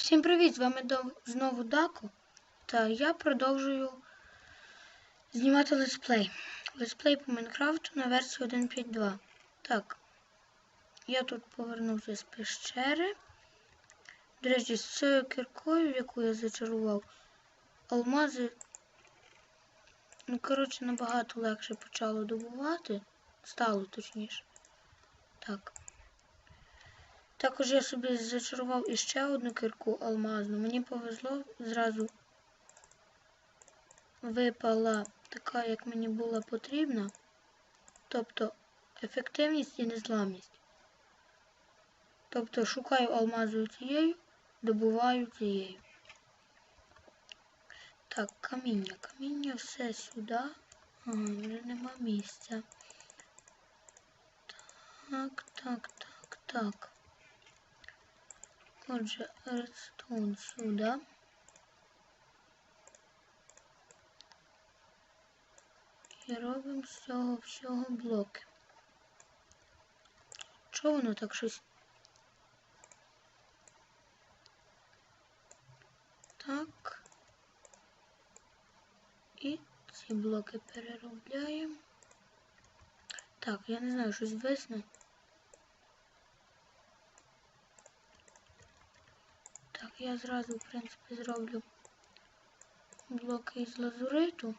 Всім привіт! З вами знову Дако. Та я продовжую знімати летсплей. Летсплей по Майнкрафту на версії 1.5.2. Так. Я тут повернувся з пещери. До речі, з цією кіркою, яку я зачарував, алмази, ну, коротше, набагато легше почало добувати. Стало точніше. Так. Також я собі зачарував іще одну кирку алмазну. Мені повезло, зразу випала така, як мені була потрібна. Тобто ефективність і незламність. Тобто шукаю алмазу цією, добуваю цією. Так, каміння. Каміння все сюди. Ага, вже нема місця. Так, так, так, так. Отже, редстоун сюди. І робимо з цього всього блоки. Чого воно так щось? Так. І ці блоки переробляємо. Так, я не знаю, щось висне. я зразу, в принципі, зроблю блоки із лазуриту.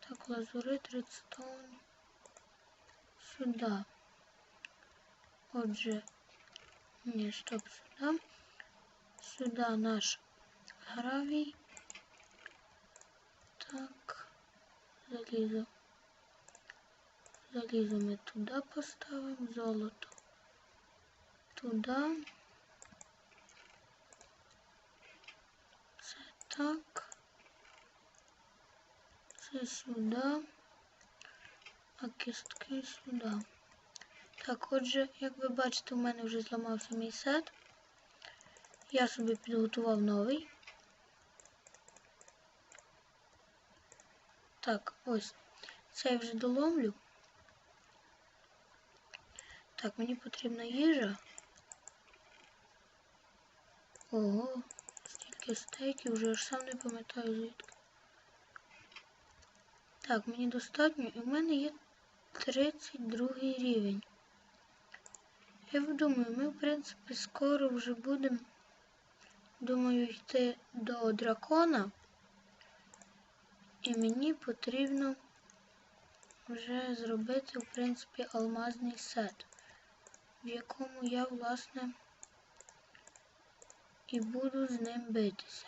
Так, лазурит, редстоун сюди. Отже, ні, стоп, сюди. Сюди наш гравій. Так, залізо. Залізо ми туди поставимо, золото Туди. Це так. Це сюди. А кістки сюди. Так, отже, як ви бачите, у мене вже зламався мій сет. Я собі підготував новий. Так, ось. Це я вже доломлю. Так, мені потрібна їжа. Ого, стільки стейків, вже аж сам не пам'ятаю звідки. Так, мені достатньо і в мене є 32 рівень. Я думаю, ми, в принципі, скоро вже будемо, думаю, йти до дракона. І мені потрібно вже зробити, в принципі, алмазний сет, в якому я, власне, і буду з ним битися.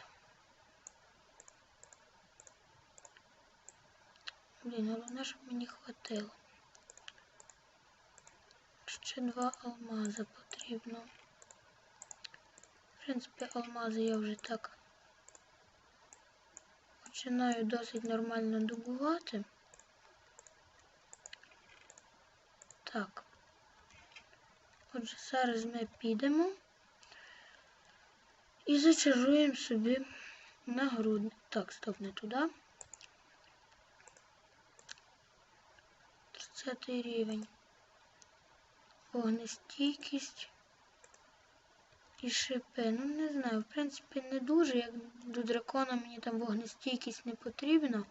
Блін, головне, щоб мені хватило. Ще два алмази потрібно. В принципі, алмази я вже так починаю досить нормально добувати. Так. Отже, зараз ми підемо. І зачаруємо собі нагрудник. Так, стоп, не туди. 30 рівень. Вогнестійкість і шипи. Ну, не знаю, в принципі, не дуже. Як до дракона мені там вогнестійкість не потрібна.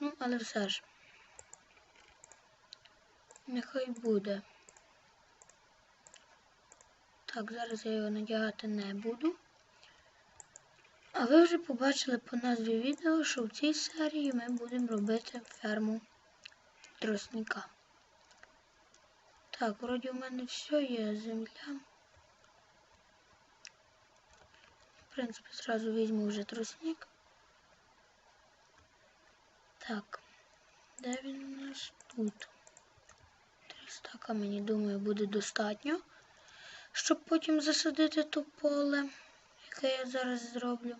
Ну, але все ж. Нехай буде. Так, зараз я його надягати не буду. А ви вже побачили по назві відео, що в цій серії ми будемо робити ферму тростника. Так, вроді у мене все є земля. В принципі, зразу візьму вже тростник. Так, де він у нас тут? Три стака, мені думаю, буде достатньо щоб потім засадити то поле, яке я зараз зроблю.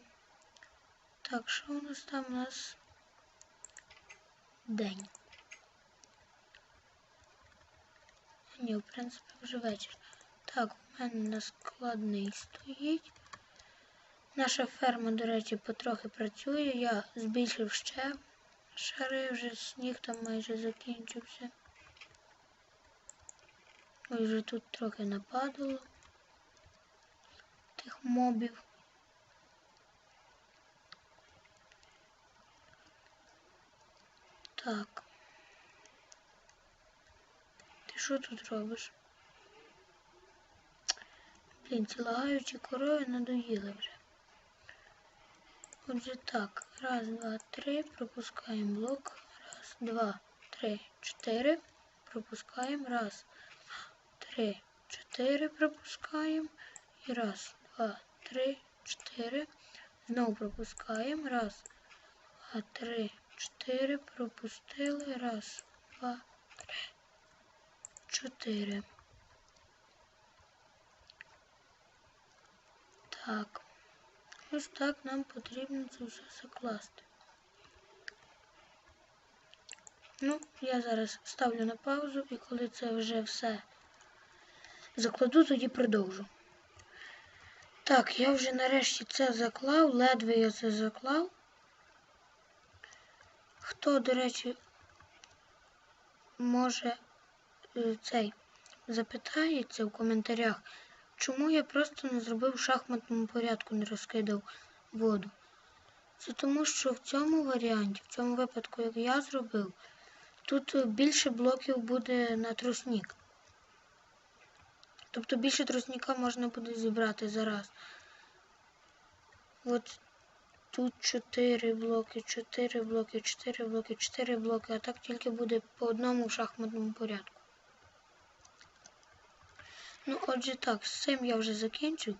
Так, що у нас там у нас день? Ні, в принципі, вже вечір. Так, у мене складний стоїть. Наша ферма, до речі, потрохи працює. Я збільшив ще шари, вже сніг там майже закінчився. Ось вже тут трохи нападало тих мобів. Так. Ти що тут робиш? Блін, ці лагаючі корови надоїли вже. Отже так, раз, два, три, пропускаємо блок. Раз, два, три, чотири. Пропускаємо. Раз, три, чотири пропускаємо. І раз, два, три, чотири. Знову пропускаємо. Раз, два, три, чотири. Пропустили. Раз, два, три, чотири. Так. Ось так нам потрібно це все закласти. Ну, я зараз ставлю на паузу і коли це вже все закладу, тоді продовжу. Так, я вже нарешті це заклав, ледве я це заклав. Хто, до речі, може е, цей запитається в коментарях, чому я просто не зробив в шахматному порядку, не розкидав воду. Це тому, що в цьому варіанті, в цьому випадку, як я зробив, тут більше блоків буде на тросник. Тобто більше тросніка можна буде зібрати зараз. От тут 4 блоки, 4 блоки, 4 блоки, 4 блоки, а так тільки буде по одному шахматному порядку. Ну, отже так, з цим я вже закінчив.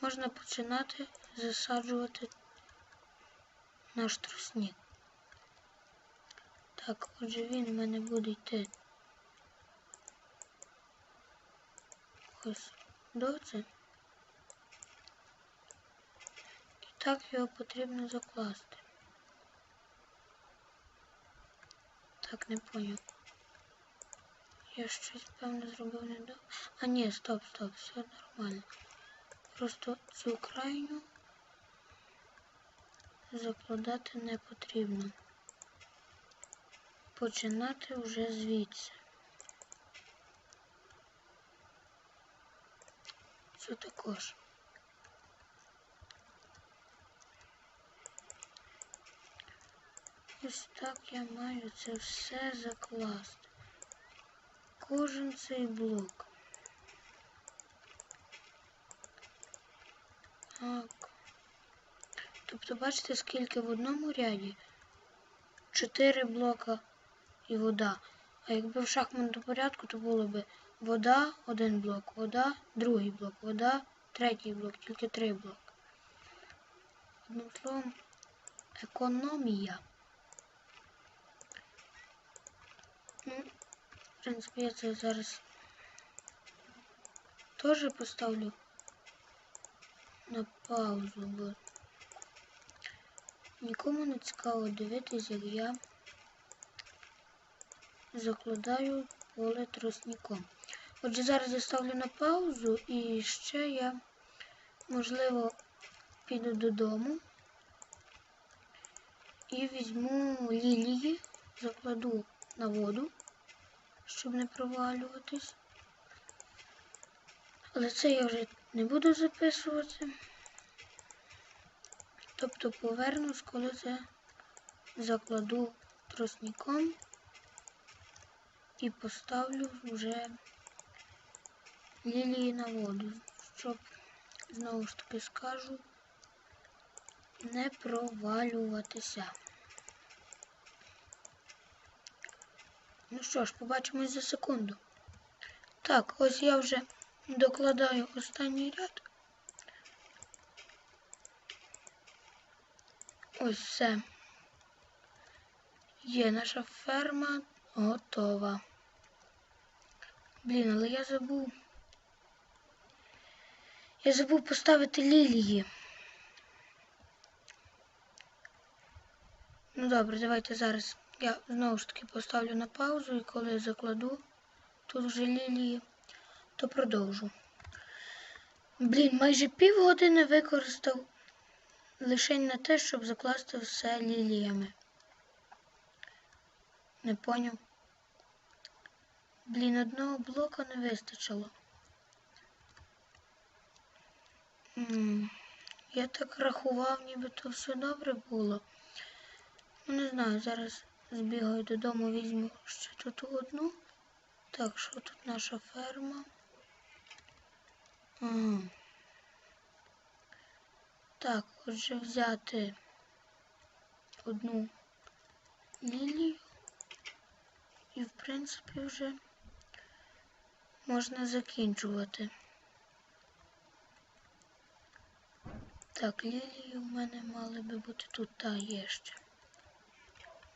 Можна починати засаджувати наш тросник. Так, отже він в мене буде йти ось до це. І так його потрібно закласти. Так, не поняв. Я щось, певно, зробив не до... А ні, стоп, стоп, все нормально. Просто цю крайню закладати не потрібно. Починати вже звідси. Це також. Ось так я маю це все закласти. Кожен цей блок. Так. Тобто бачите, скільки в одному ряді? Чотири блока і вода. А якби в шахматному порядку, то було б вода, один блок, вода, другий блок, вода, третій блок, тільки три блоки. Одним словом, економія. Ну, в принципі, я це зараз теж поставлю на паузу, бо нікому не цікаво дивитися, як я закладаю поле тросником. Отже, зараз я ставлю на паузу і ще я, можливо, піду додому і візьму лілії, закладу на воду, щоб не провалюватись. Але це я вже не буду записувати. Тобто повернусь, коли це закладу тросником і поставлю вже лілії на воду, щоб, знову ж таки скажу, не провалюватися. Ну що ж, побачимось за секунду. Так, ось я вже докладаю останній ряд. Ось все. Є наша ферма готова. Блін, але я забув. Я забув поставити лілії. Ну добре, давайте зараз я знову ж таки поставлю на паузу і коли закладу тут вже лілії, то продовжу. Блін, майже півгодини використав лише на те, щоб закласти все ліліями. Не поняв. Блін, одного блока не вистачило. Я так рахував, ніби то все добре було. Ну, не знаю, зараз збігаю додому, візьму ще тут одну. Так, що тут наша ферма? Ага. Так, отже взяти одну лілію. І, в принципі, вже можна закінчувати. Так, лілії у мене мали би бути тут, та є ще.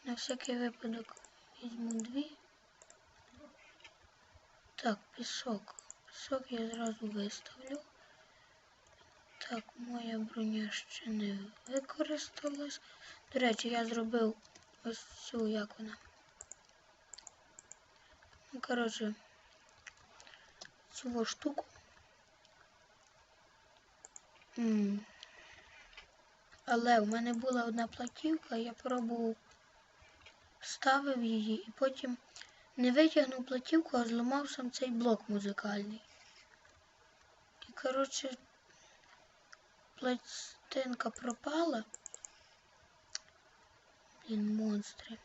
На всякий випадок візьму дві. Так, пісок. Пісок я зразу виставлю. Так, моя броня ще не використалась. До речі, я зробив ось цю, як вона. Ну, коротше, цю штуку. М. Але в мене була одна платівка, я пробував, вставив її і потім не витягнув платівку, а зламав сам цей блок музикальний. І, коротше, пластинка пропала. Блін, монстри.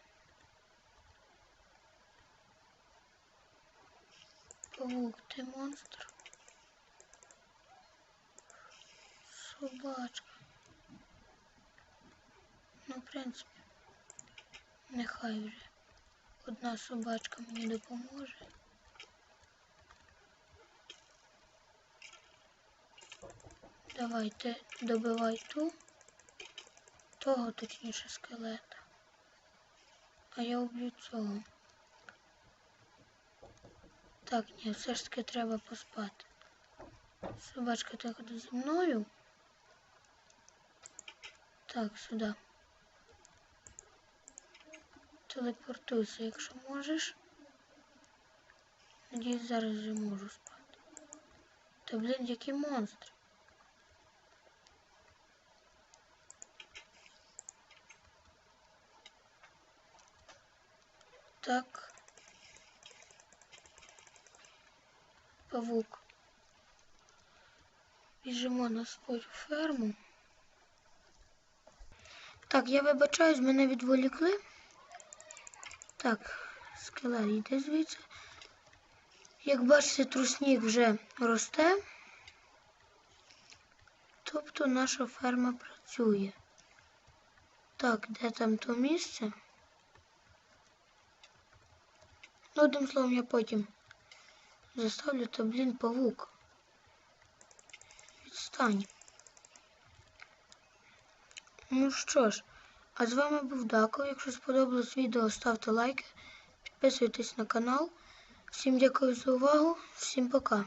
Павук, ти монстр. Собачка. Ну, в принципі, нехай вже. Одна собачка мені допоможе. Давайте добивай ту, того точніше скелета. А я уб'ю цього. Так, ні, все ж таки треба поспати. Собачка ти ходи зі мною. Так, сюди. Телепортуйся, якщо можеш. Надіюсь, зараз вже можу спати. Та блін, які монстри. Так. Павук. Біжимо на свою ферму. Так, я вибачаюсь, мене відволікли. Так, скелет йде звідси. Як бачите, трусник вже росте. Тобто наша ферма працює. Так, де там то місце? Ну, одним словом, я потім заставлю то, блін, павук. Відстань. Ну що ж, а з вами був Дако. Якщо сподобалось відео, ставте лайки, підписуйтесь на канал. Всім дякую за увагу, всім пока.